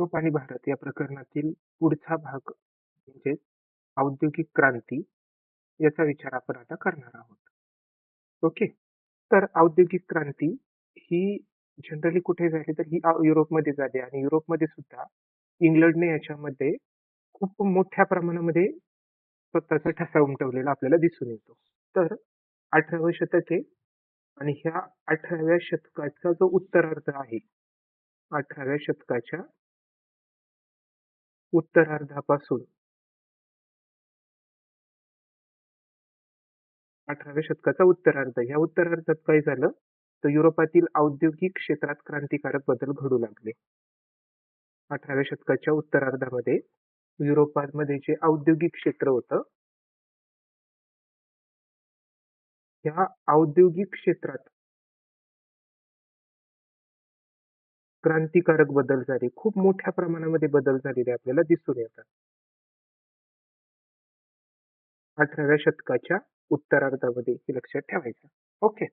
Europe आणि भारत या प्रकरणातील पुढचा भाग म्हणजे औद्योगिक क्रांती याचा विचार आपण आता करणार आहोत. ओके. तर औद्योगिक क्रांती ही जनरली कुठे झाली तर ही युरोपमध्ये झाली आणि युरोपमध्ये सुद्धा इंग्लंडने याच्यामध्ये खूप मोठ्या प्रमाणामध्ये स्वतःचा ठसा उमटवलेला आपल्याला दिसून येतो. तर अठराव्या शतके आणि ह्या अठराव्या शतकाचा जो उत्तरार्ध आहे, अठराव्या शतकाच्या उत्तरार्धापासून. अठराव्या शतकाचा उत्तरार्ध. या उत्तरार्धात काय झालं? तर युरोपातील औद्योगिक क्षेत्रात क्रांतिकारक बदल घडू लागले. अठराव्या शतकाच्या उत्तरार्धामध्ये युरोपामध्ये जे औद्योगिक क्षेत्र होतं ह्या औद्योगिक क्षेत्रात क्रांतिकारक बदल झाले. खूप मोठ्या प्रमाणामध्ये बदल झालेले आपल्याला दिसून येतात. अठराव्या शतकाच्या उत्तरार्धामध्ये हे लक्षात ठेवायचं. ओके.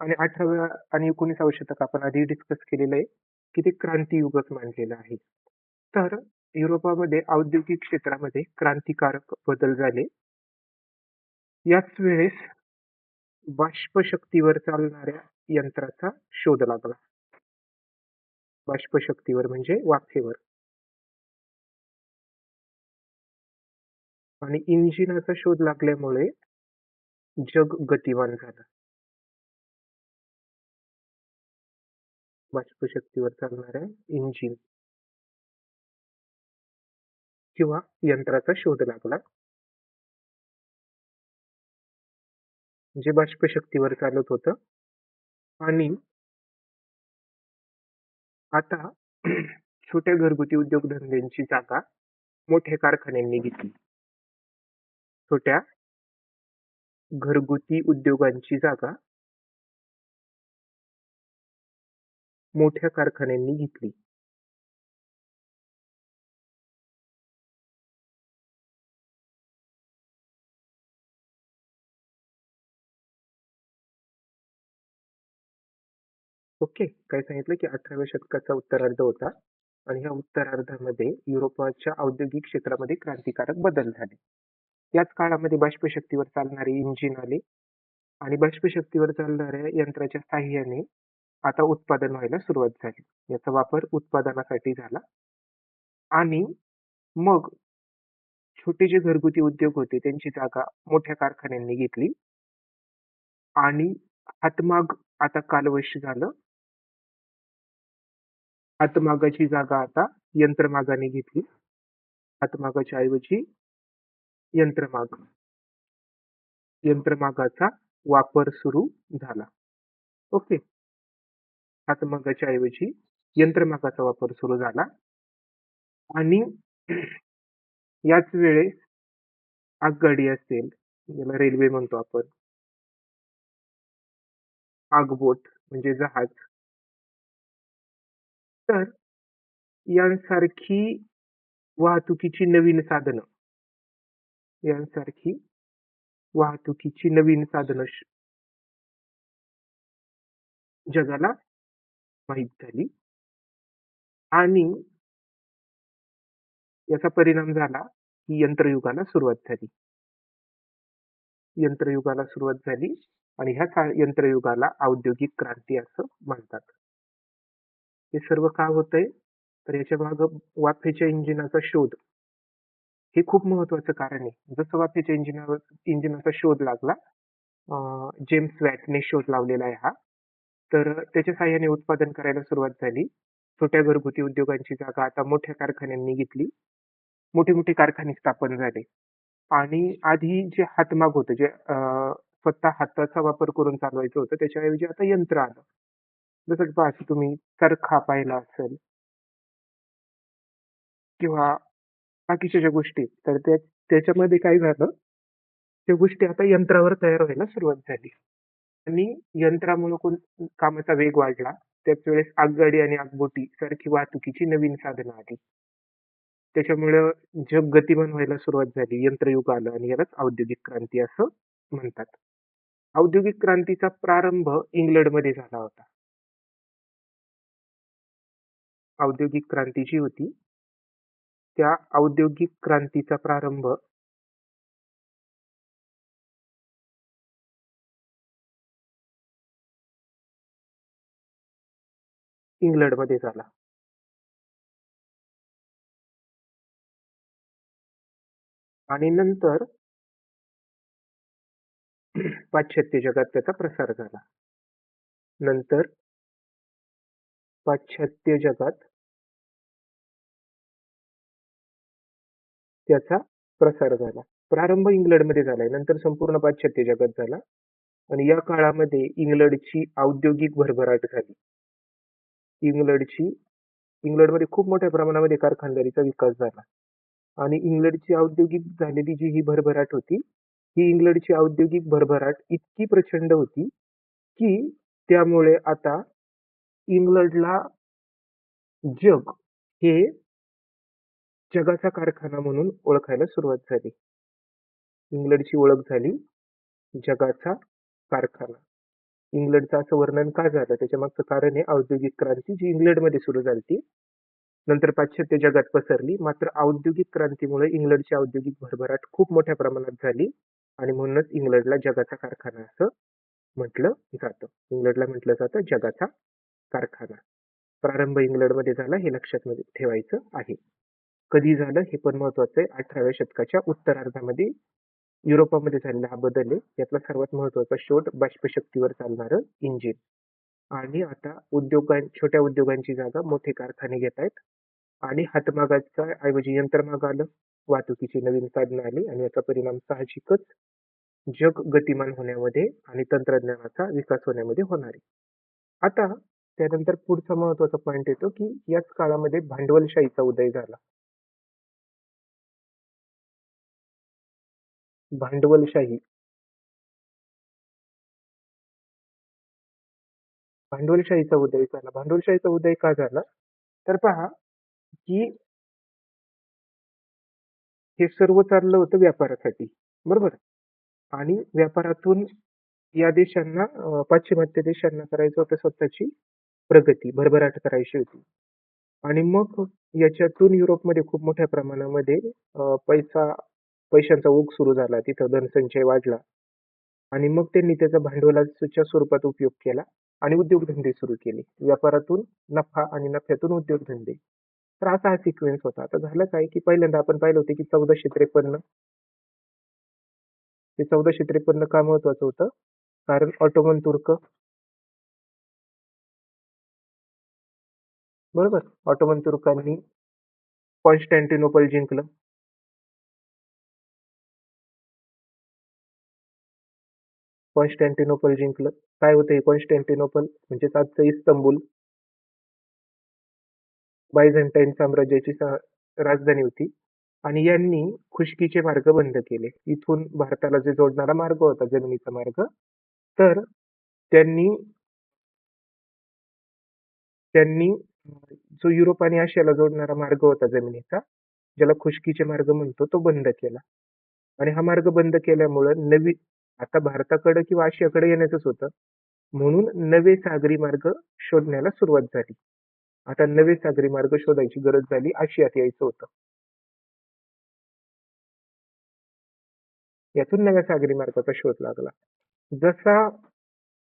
आणि अठराव्या आणि एकोणीसावं शतक आपण आधी डिस्कस केलेलं आहे की ते क्रांतियुगच मानलेलं आहे. तर युरोपामध्ये औद्योगिक क्षेत्रामध्ये क्रांतिकारक बदल झाले. याच वेळेस बाष्पशक्तीवर चालणाऱ्या यंत्राचा शोध लागला. बाष्पशक्तीवर म्हणजे वाफेवर. आणि इंजिनाचा शोध लागल्यामुळे जग गतिमान झालं. बाष्पशक्तीवर चालणाऱ्या इंजिन किंवा यंत्राचा शोध लागला. जे बाष्पशक्तीवर चालत होतं आणि आता छोट्या घरगुती उद्योगधंद्यांची जागा मोठ्या कारखान्यांनी घेतली. छोट्या घरगुती उद्योगांची जागा मोठ्या कारखान्यांनी घेतली. ओके. काय सांगितलं की अठराव्या शतकाचा उत्तरार्ध होता आणि ह्या उत्तरार्धामध्ये युरोपाच्या औद्योगिक क्षेत्रामध्ये क्रांतिकारक बदल झाले. याच काळामध्ये बाष्पशक्तीवर चालणारे इंजिन आले आणि बाष्पशक्तीवर चालणाऱ्या यंत्राच्या साह्याने आता उत्पादन व्हायला सुरुवात झाली. याचा वापर उत्पादनासाठी झाला आणि मग छोटे जे घरगुती उद्योग होते त्यांची जागा मोठ्या कारखान्यांनी घेतली आणि हातमाग आता कालवश झालं. हातमागाची जागा आता यंत्रमागाने घेतली. हातमागाच्या ऐवजी यंत्रमाग. यंत्रमागाचा वापर सुरू झाला. ओके. हातमागाच्या ऐवजी यंत्रमागाचा वापर सुरू झाला. आणि याच वेळेस आगगाडी असेल ज्याला रेल्वे म्हणतो आपण. आगबोट म्हणजे जहाज. तर यांसारखी वाहतुकीची नवीन साधनं यांसारखी वाहतुकीची नवीन साधनं जगाला माहीत झाली. आणि याचा परिणाम झाला की यंत्रयुगाला सुरुवात झाली. यंत्रयुगाला सुरुवात झाली आणि ह्या यंत्रयुगाला औद्योगिक क्रांती असं म्हणतात. हे सर्व का होतंय? तर याच्या मागं वाफेच्या इंजिनाचा शोध. हे खूप महत्वाचं कारण आहे. जसं वाफेच्या इंजिनावर इंजिनाचा शोध लागला जेम्स वॅटने शोध लावलेला आहे हा. तर त्याच्या साह्याने उत्पादन करायला सुरुवात झाली. छोट्या घरगुती उद्योगांची जागा आता मोठ्या कारखान्यांनी घेतली. मोठे मोठे कारखाने स्थापन झाले. आणि आधी जे हातमाग होतं जे स्वतः हाताचा वापर करून चालवायचं होतं त्याच्याऐवजी आता यंत्र आलं. जसं पहा तुम्ही चरखा पाहिला असेल किंवा बाकीच्या ज्या गोष्टी तर त्या त्याच्यामध्ये काय झालं? त्या गोष्टी आता यंत्रावर तयार व्हायला सुरुवात झाली. आणि यंत्रामुळे कोण कामाचा वेग वाढला. त्याच वेळेस आगगाडी आणि आगबोटी सारखी वाहतुकीची नवीन साधनं आली. त्याच्यामुळं जग गतिमान व्हायला सुरुवात झाली. यंत्रयुग आलं आणि यालाच औद्योगिक क्रांती असं म्हणतात. औद्योगिक क्रांतीचा प्रारंभ इंग्लंडमध्ये झाला होता. औद्योगिक क्रांती जी होती त्या औद्योगिक क्रांतीचा प्रारंभ इंग्लंडमध्ये झाला. आणि नंतर पाश्चात्य जगात त्याचा प्रसार झाला. नंतर पाश्चात्य जगात त्याचा प्रसार झाला. प्रारंभ इंग्लंडमध्ये झालाय नंतर संपूर्ण पाश्चात्य जगात झाला. आणि या काळामध्ये इंग्लंडची औद्योगिक भरभराट झाली. इंग्लंडची इंग्लंडमध्ये खूप मोठ्या प्रमाणामध्ये कारखानदारीचा विकास झाला. आणि इंग्लंडची औद्योगिक झालेली जी ही भरभराट होती ही इंग्लंडची औद्योगिक भरभराट इतकी प्रचंड होती की त्यामुळे आता इंग्लंडला जग हे जगाचा कारखाना म्हणून ओळखायला सुरुवात झाली. इंग्लंडची ओळख झाली. जगाचा कारखाना. इंग्लंडचं असं वर्णन का झालं? त्याच्या मागचं कारण आहे औद्योगिक क्रांती जी इंग्लंडमध्ये सुरू झाली नंतर पाश्चात्य जगात पसरली. मात्र औद्योगिक क्रांतीमुळे इंग्लंडची औद्योगिक भरभराट खूप मोठ्या प्रमाणात झाली आणि म्हणूनच इंग्लंडला जगाचा कारखाना असं म्हटलं जातं. इंग्लंडला म्हटलं जातं जगाचा कारखाना. प्रारंभ इंग्लंडमध्ये झाला हे लक्षात ठेवायचं आहे. कधी झालं हे पण महत्वाचं आहे. अठराव्या शतकाच्या उत्तरार्धामध्ये युरोपामध्ये झालेला हा बदल आहे. यातला सर्वात महत्त्वाचा शोध बाष्पशक्तीवर चालणारं इंजिन आणि आता उद्योगां छोट्या उद्योगांची जागा मोठे कारखाने घेत आहेत. आणि हातमागाच्या ऐवजी यंत्रमाग आलं. वाहतुकीची नवीन साधनं आली आणि याचा परिणाम साहजिकच जग गतिमान होण्यामध्ये आणि तंत्रज्ञानाचा विकास होण्यामध्ये होणार आहे. आता त्यानंतर पुढचा महत्त्वाचा पॉईंट येतो की याच काळामध्ये भांडवलशाहीचा उदय झाला. भांडवलशाही. भांडवलशाहीचा उदय झाला. भांडवलशाहीचा उदय का झाला? तर पहा की हे सर्व चाललं होतं व्यापारासाठी. बरोबर? आणि व्यापारातून या देशांना पाश्चिमात्य देशांना करायचं होतं स्वतःची प्रगती भरभराट करायची होती. आणि मग याच्यातून युरोपमध्ये खूप मोठ्या प्रमाणामध्ये पैसा पैशांचा ओघ सुरू झाला तिथं धनसंचय वाढला. आणि मग त्यांनी त्याचा भांडवलाच्या स्वरूपात उपयोग केला आणि उद्योगधंदे सुरू केले. व्यापारातून नफा आणि नफ्यातून उद्योगधंदे. तर असा हा सिक्वेन्स होता. आता झालं काय की पहिल्यांदा आपण पाहिलं होतं की चौदाशे त्रेपन्न ते चौदाशे त्रेपन्न का महत्वाचं होतं? कारण ऑटोमन तुर्क. बरोबर? ऑटोमन तुर्कांनी कॉन्स्टँटिनोपल जिंकलं. कॉन्स्टँटिनोपल जिंकलं. काय होतं हे कॉन्स्टँटिनोपल म्हणजेच आजचं इस्तंबूल. बायझंटाईन साम्राज्याची सा राजधानी होती. आणि यांनी खुशकीचे मार्ग बंद केले. इथून भारताला जे जोडणारा मार्ग होता जमिनीचा मार्ग तर त्यांनी त्यांनी जो युरोप आणि आशियाला जोडणारा मार्ग होता जमिनीचा ज्याला खुशकीचे मार्ग म्हणतो तो बंद केला. आणि हा मार्ग बंद केल्यामुळं नवी आता भारताकडे किंवा आशियाकडे येण्याचंच होतं. म्हणून नवे सागरी मार्ग शोधण्याला सुरुवात झाली. आता नवे सागरी मार्ग शोधायची गरज झाली आशियात यायचं होतं. यातून नव्या सागरी मार्गाचा शोध लागला. जसा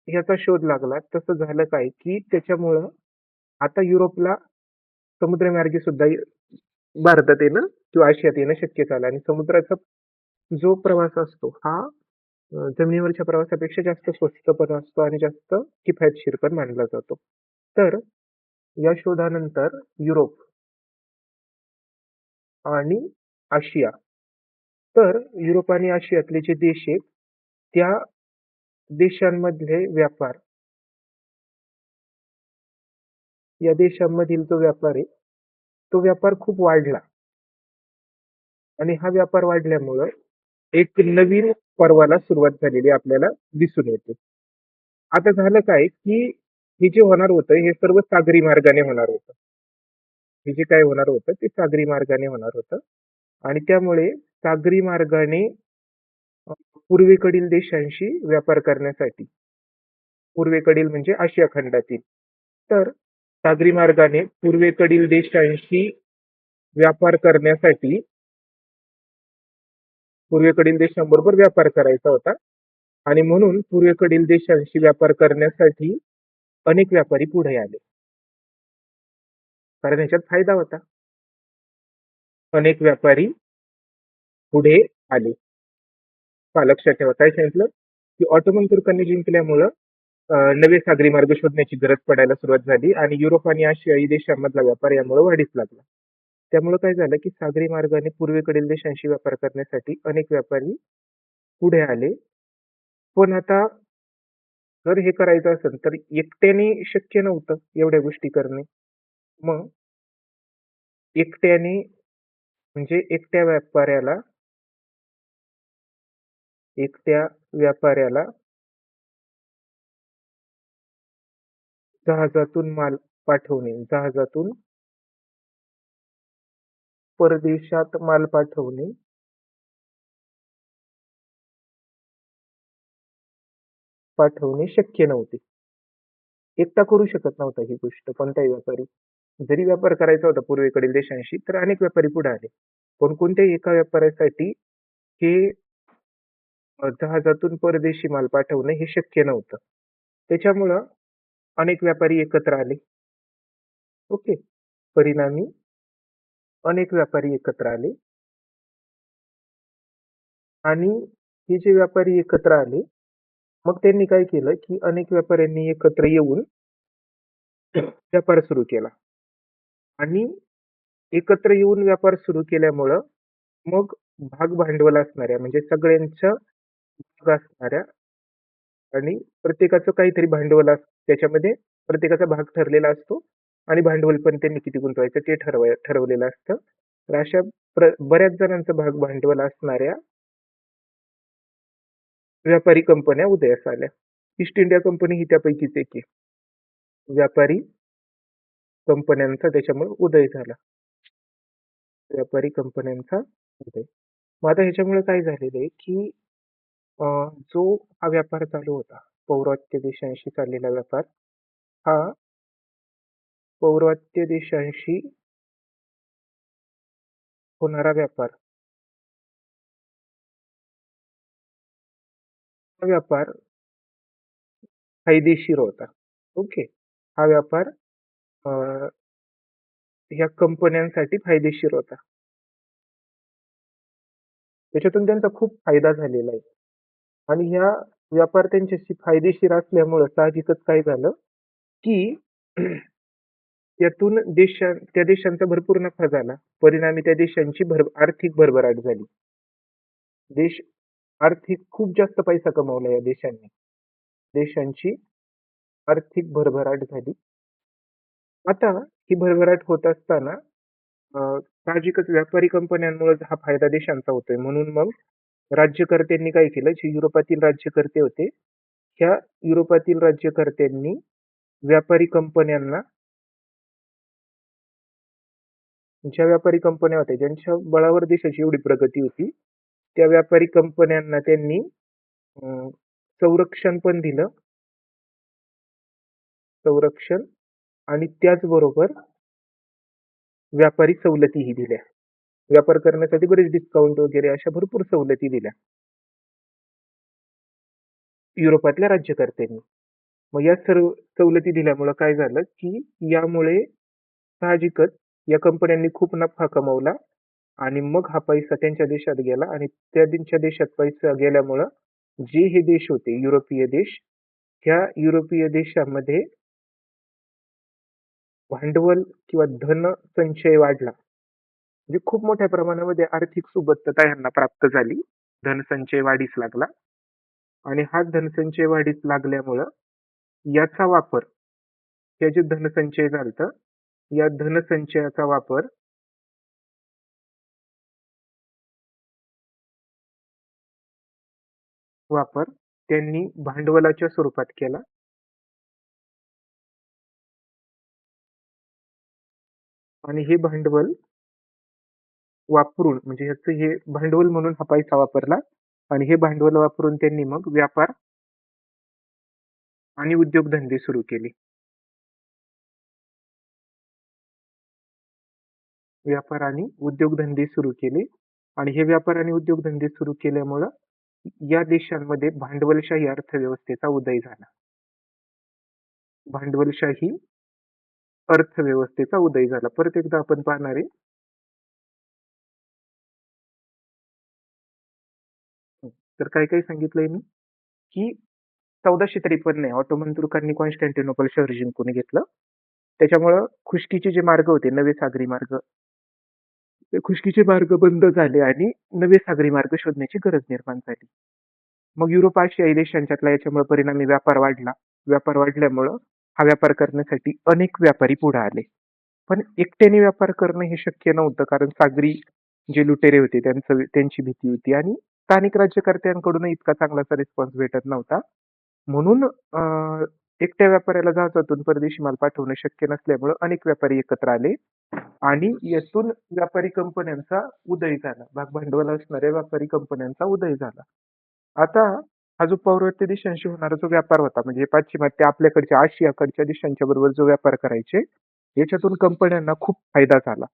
याचा शोध लागला तसं झालं काय की त्याच्यामुळं आता युरोपला समुद्रमार्गे सुद्धा भारतात येणं किंवा आशियात येणं शक्य झालं आणि समुद्राचा जो प्रवास असतो हा जमिनीवरच्या प्रवासापेक्षा जास्त स्वस्त पण असतो आणि जास्त किफायतशीर पण मानला जातो. तर या शोधानंतर युरोप आणि आशिया. तर युरोप आणि आशियातले जे देश आहेत त्या देशांमधले व्यापार या देशांमधील जो व्यापार आहे तो व्यापार खूप वाढला. आणि हा व्यापार वाढल्यामुळं एक नवीन पर्वाला सुरुवात झालेली आपल्याला दिसून येते. आता झालं काय की हे जे होणार होतं हे सर्व सागरी मार्गाने होणार होतं. हे जे काय होणार होतं ते सागरी मार्गाने होणार होतं. आणि त्यामुळे सागरी मार्गाने पूर्वेकडील देशांशी व्यापार करण्यासाठी पूर्वेकडील म्हणजे आशिया खंडातील तर सागरी मार्गाने पूर्वेकडील देशांशी व्यापार करण्यासाठी पूर्वेकडील देशांबरोबर व्यापार करायचा होता. आणि म्हणून पूर्वेकडील देशांशी व्यापार करण्यासाठी अनेक व्यापारी पुढे आले. कारण ह्याच्यात फायदा होता. अनेक व्यापारी पुढे आले. पहा लक्षात ठेवा. काय सांगितलं? की ऑटोमन तुर्कांनी जिंकल्यामुळं नवे सागरी मार्ग शोधण्याची गरज पडायला सुरुवात झाली आणि युरोप आणि आशियाई देशांमधला व्यापार यामुळे वाढीस लागला. त्यामुळे काय झालं की सागरी मार्गाने पूर्वेकडील देशांशी व्यापार करण्यासाठी अनेक व्यापारी पुढे आले. पण आता जर हे करायचं असेल तर एकट्याने शक्य नव्हतं एवढ्या गोष्टी करणे. मग एकट्याने म्हणजे एकट्या व्यापाऱ्याला एकट्या व्यापाऱ्याला जहाजातून माल पाठवणे. जहाजातून परदेशात माल पाठवणे. पाठवणे शक्य नव्हते. एकटा करू शकत नव्हता ही गोष्ट कोणताही व्यापारी. जरी व्यापार करायचा होता पूर्वेकडील देशांशी तर अनेक व्यापारी पुढे आले. पण कोणत्याही एका व्यापाऱ्यासाठी हे अ, जहाजातून परदेशी माल पाठवणे हे शक्य नव्हतं. त्याच्यामुळं अनेक व्यापारी एकत्र आले. ओके. परिणामी अनेक व्यापारी एकत्र आले. आणि हे जे व्यापारी एकत्र आले मग त्यांनी काय केलं की अनेक व्यापाऱ्यांनी एकत्र येऊन व्यापार सुरू केला. आणि एकत्र येऊन व्यापार सुरू केल्यामुळं मग भाग भांडवल असणाऱ्या म्हणजे सगळ्यांच्या भाग असणाऱ्या आणि प्रत्येकाचं काहीतरी भांडवल अस त्याच्यामध्ये प्रत्येकाचा भाग ठरलेला असतो. आणि भांडवल पण त्यांनी किती गुंतवायचं ते ठरवाय ठरवलेलं असतं. तर अशा प्र बऱ्याच जणांचं भाग भांडवल असणाऱ्या व्यापारी कंपन्या उदयास आल्या ईस्ट इंडिया कंपनी ही त्यापैकीच एक आहे. व्यापारी कंपन्यांचा त्याच्यामुळे उदय झाला. व्यापारी कंपन्यांचा उदय. मग आता ह्याच्यामुळे काय झालेलं आहे की अं, जो हा व्यापार चालू होता पौर्वात्य देशांशी चाललेला व्यापार हा पौर्वात्य देशांशी होणारा व्यापार. हा व्यापार फायदेशीर होता. ओके हा व्यापार अं, ह्या कंपन्यांसाठी फायदेशीर होता. त्याच्यातून त्यांचा खूप फायदा झालेला आहे. आणि ह्या व्यापार त्यांच्याशी फायदेशीर असल्यामुळं साहजिकच काय झालं की त्यातून देशां त्या देशांचा भरपूर नफा झाला. परिणामी त्या देशांची भर आर्थिक भरभराट झाली. देश आर्थिक खूप जास्त पैसा कमावला या देशांनी. देशांची आर्थिक भरभराट झाली. आता ही भरभराट होत असताना साहजिकच व्यापारी कंपन्यांमुळे हा फायदा देशांचा होतोय. म्हणून मग राज्यकर्त्यांनी काय केलं? जे युरोपातील राज्यकर्ते होते ह्या युरोपातील राज्यकर्त्यांनी व्यापारी कंपन्यांना ज्या व्यापारी कंपन्या होत्या ज्यांच्या बळावर देशाची एवढी प्रगती होती त्या व्यापारी कंपन्यांना त्यांनी अं, संरक्षण पण दिलं. संरक्षण आणि त्याचबरोबर व्यापारी सवलतीही दिल्या. व्यापार करण्यासाठी बरेच डिस्काउंट वगैरे अशा भरपूर सवलती दिल्या. युरोपातल्या राज्यकर्त्यांनी. मग या सर्व सवलती दिल्यामुळं काय झालं की यामुळे साहजिकच या कंपन्यांनी खूप नफा कमवला आणि मग हा पैसा त्यांच्या देशात गेला आणि त्या त्यांच्या देशात पैसा गेल्यामुळं जे हे देश होते युरोपीय देश ह्या युरोपीय देशामध्ये भांडवल किंवा धन संचय वाढला. म्हणजे खूप मोठ्या प्रमाणामध्ये आर्थिक सुबत्तता यांना प्राप्त झाली. धनसंचय वाढीस लागला. आणि हा धनसंचय वाढीस लागल्यामुळं याचा वापर हे जे धनसंचय झालतं या धनसंचयाचा वापर वापर त्यांनी भांडवलाच्या स्वरूपात केला. आणि हे भांडवल वापरून म्हणजे ह्याचं हे भांडवल म्हणून हा पैसा वापरला. आणि हे भांडवल वापरून त्यांनी मग व्यापार आणि उद्योगधंदे सुरू केले. व्यापार आणि उद्योगधंदे सुरू केले. आणि हे व्यापार आणि उद्योगधंदे सुरू केल्यामुळं या देशांमध्ये भांडवलशाही अर्थव्यवस्थेचा उदय झाला. भांडवलशाही अर्थव्यवस्थेचा उदय झाला. परत एकदा आपण पाहणार आहे. तर काय काय सांगितलंय मी? की चौदाशे त्रेपन्न ऑटोमन तुर्कांनी कॉन्स्टँटिनोपल शहर जिंकून घेतलं? त्याच्यामुळं खुशकीचे जे मार्ग होते नवे सागरी मार्ग खुशकीचे मार्ग बंद झाले आणि नवे सागरी मार्ग शोधण्याची गरज निर्माण झाली. मग युरोप आशियाई देशांच्यातला याच्यामुळे परिणामी व्यापार वाढला व्यापार वाढल्यामुळं हा व्यापार करण्यासाठी अनेक व्यापारी पुढे आले. पण एकट्याने व्यापार करणं हे शक्य नव्हतं कारण सागरी जे लुटेरे होते त्यांचं त्यांची भीती होती आणि स्थानिक राज्यकर्त्यांकडून इतका चांगलासा रिस्पॉन्स भेटत नव्हता. म्हणून एकट्या व्यापाऱ्याला जहाजातून परदेशी माल पाठवणं शक्य नसल्यामुळे अनेक व्यापारी एकत्र आले आणि यातून व्यापारी कंपन्यांचा उदय झाला. भागभांडवल असणाऱ्या व्यापारी कंपन्यांचा उदय झाला. आता हा जो पौर्वात्य देशांशी होणारा जो व्यापार होता म्हणजे पाश्चिमात्य आपल्याकडच्या आशियाकडच्या देशांच्या बरोबर जो व्यापार करायचे याच्यातून कंपन्यांना खूप फायदा झाला.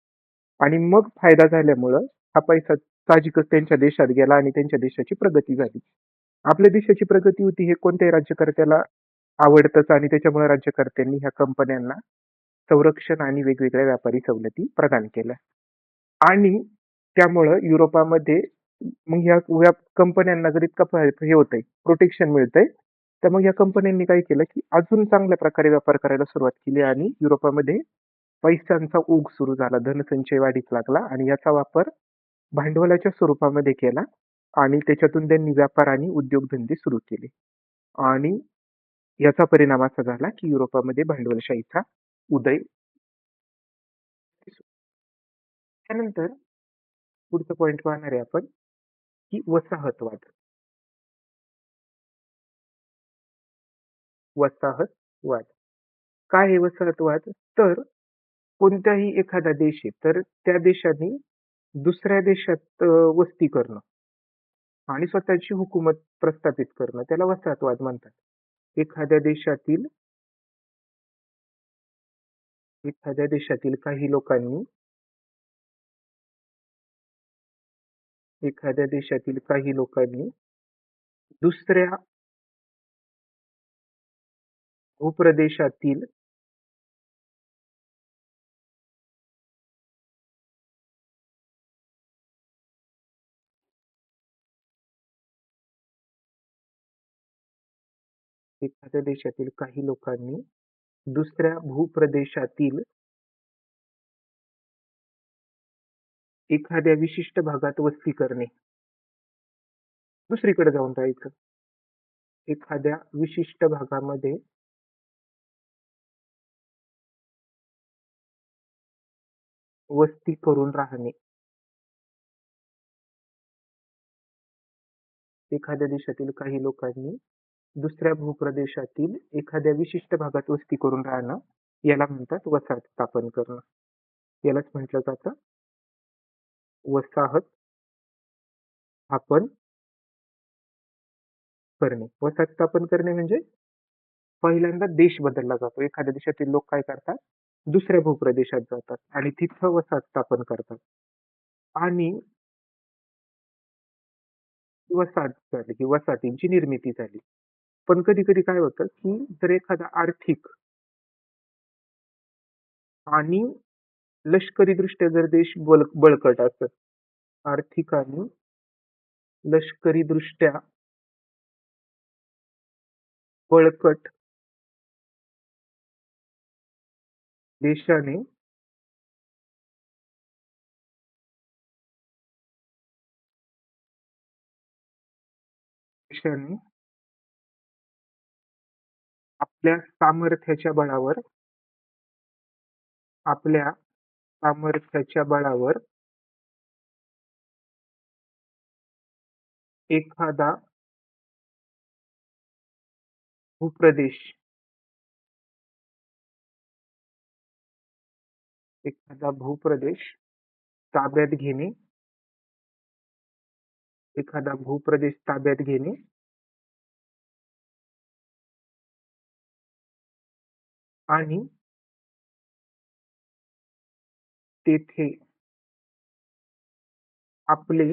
आणि मग फायदा झाल्यामुळं हा पैसा साहजिकच त्यांच्या देशात गेला आणि त्यांच्या देशाची प्रगती झाली. आपल्या देशाची प्रगती होती हे कोणत्याही राज्यकर्त्याला आवडतंच आणि त्याच्यामुळे राज्यकर्त्यांनी ह्या कंपन्यांना संरक्षण आणि वेगवेगळ्या व्यापारी सवलती प्रदान केल्या. आणि त्यामुळं युरोपामध्ये मग ह्या कंपन्यांना जर इतका फ- हे होतंय प्रोटेक्शन मिळतंय तर मग या कंपन्यांनी काय केलं की अजून चांगल्या प्रकारे व्यापार करायला सुरुवात केली आणि युरोपामध्ये पैशांचा ओघ सुरू झाला धनसंचय वाढीस लागला आणि याचा वापर भांडवलाच्या स्वरूपामध्ये केला आणि त्याच्यातून त्यांनी व्यापार आणि उद्योगधंदे सुरू केले. आणि याचा परिणाम असा झाला की युरोपामध्ये भांडवलशाहीचा उदय त्यानंतर पुढचं पॉइंट पाहणार आहे आपण की वसाहतवाद. वसाहतवाद. काय आहे वसाहतवाद? तर कोणत्याही एखादा देश आहे तर त्या देशाने दुसऱ्या देशात अं, वस्ती करणं आणि स्वतःची हुकूमत प्रस्थापित करणं त्याला वसाहतवाद म्हणतात. एखाद्या देशातील एखाद्या देशातील काही लोकांनी एखाद्या देशातील काही लोकांनी दुसऱ्या भूप्रदेशातील एखाद्या देशातील काही लोकांनी दुसऱ्या भूप्रदेशातील एखाद्या विशिष्ट भागात वस्ती करणे. दुसरीकडे जाऊन राहायचं. एखाद्या विशिष्ट भागामध्ये वस्ती करून राहणे. एखाद्या देशातील काही लोकांनी दुसऱ्या भूप्रदेशातील एखाद्या विशिष्ट भागात वस्ती करून राहणं याला म्हणतात वसाहत स्थापन करणं. यालाच म्हटलं जातं वसाहत स्थापन करणे. वसाहत स्थापन करणे म्हणजे पहिल्यांदा देश बदलला जातो. एखाद्या देशातील लोक काय करतात? दुसऱ्या भूप्रदेशात जातात आणि तिथं वसाहत स्थापन करतात. आणि वसाहत झाली की वसाहतींची निर्मिती झाली. पण कधी कधी काय होतं की जर एखादा आर्थिक आणि लष्करी दृष्ट्या जर देश बळ बळकट असत आर्थिक आणि लष्करी दृष्ट्या बळकट देशाने देशाने आपल्या सामर्थ्याच्या बळावर आपल्या सामर्थ्याच्या बळावर एखादा भूप्रदेश एखादा भूप्रदेश ताब्यात घेणे एखादा भूप्रदेश ताब्यात घेणे आणि तेथे आपले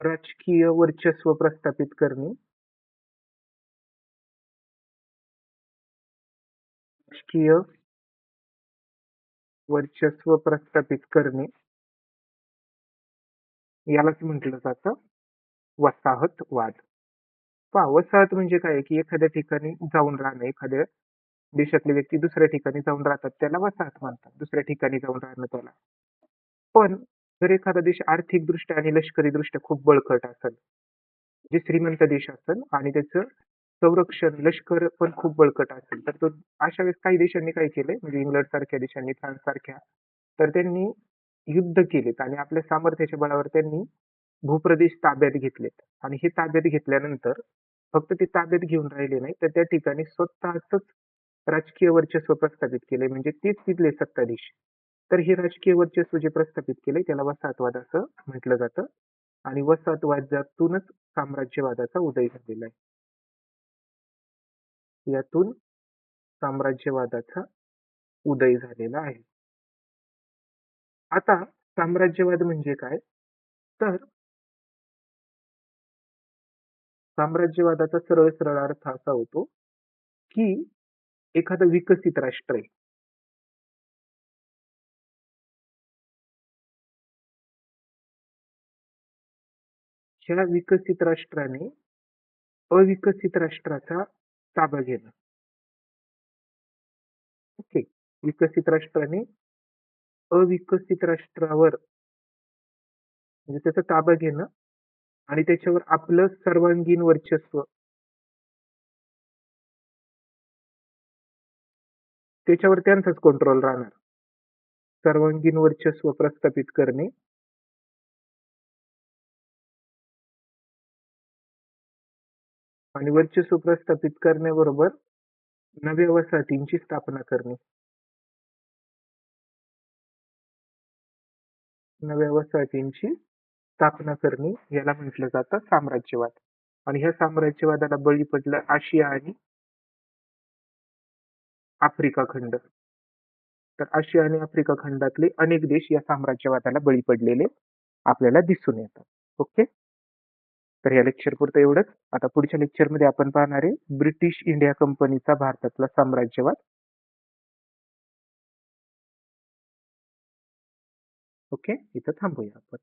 राजकीय वर्चस्व प्रस्थापित करणे. राजकीय वर्चस्व प्रस्थापित करणे. यालाच म्हटलं जातं वसाहतवाद. वसाहत म्हणजे काय की एखाद्या ठिकाणी जाऊन राहणं एखाद्या देशातले व्यक्ती दुसऱ्या ठिकाणी जाऊन राहतात त्याला वसाहत म्हणतात दुसऱ्या ठिकाणी जाऊन राहणं त्याला. पण जर एखादा देश आर्थिक दृष्ट्या आणि लष्करी दृष्ट्या खूप बळकट असेल जे श्रीमंत देश असेल आणि त्याचं संरक्षण लष्कर पण खूप बळकट असेल तर तो अशा वेळेस काही देशांनी काय केलंय? म्हणजे इंग्लंड सारख्या देशांनी फ्रान्स सारख्या तर त्यांनी युद्ध केलेत आणि आपल्या सामर्थ्याच्या बळावर त्यांनी भूप्रदेश ताब्यात घेतलेत. आणि हे ताब्यात घेतल्यानंतर फक्त ते ताब्यात घेऊन राहिले नाही तर त्या ठिकाणी स्वतःच राजकीय वर्चस्व प्रस्थापित केले म्हणजे तेच तिथले सत्ताधीश. तर हे राजकीय वर्चस्व जे प्रस्थापित केले त्याला वसाहतवाद असं म्हटलं जातं. आणि वसाहतवादातूनच साम्राज्यवादाचा उदय झालेला आहे. यातून साम्राज्यवादाचा उदय झालेला आहे. आता साम्राज्यवाद म्हणजे काय? तर साम्राज्यवादाचा सरळ सरळ अर्थ असा होतो की एखादं विकसित राष्ट्र आहे. ह्या विकसित राष्ट्राने अविकसित राष्ट्राचा ताबा घेणं ओके. विकसित राष्ट्राने अविकसित राष्ट्रावर म्हणजे त्याचा ताबा घेणं आणि त्याच्यावर आपलं सर्वांगीण वर्चस्व. त्याच्यावर त्यांचाच कंट्रोल राहणार. सर्वांगीण वर्चस्व प्रस्थापित करणे. आणि वर्चस्व प्रस्थापित करण्याबरोबर नव्या वसाहतींची स्थापना करणे. नव्या वसाहतींची स्थापना करणे याला म्हटलं जातं साम्राज्यवाद. आणि ह्या साम्राज्यवादाला बळी पडलं आशिया आणि आफ्रिका खंड. तर आशिया आणि आफ्रिका खंडातले अनेक देश या साम्राज्यवादाला बळी पडलेले आपल्याला दिसून येतात. ओके? तर या लेक्चर पुरतं एवढंच. आता पुढच्या लेक्चरमध्ये आपण पाहणार आहे ब्रिटिश इंडिया कंपनीचा भारतातला साम्राज्यवाद. ओके? इथं थांबूया आपण.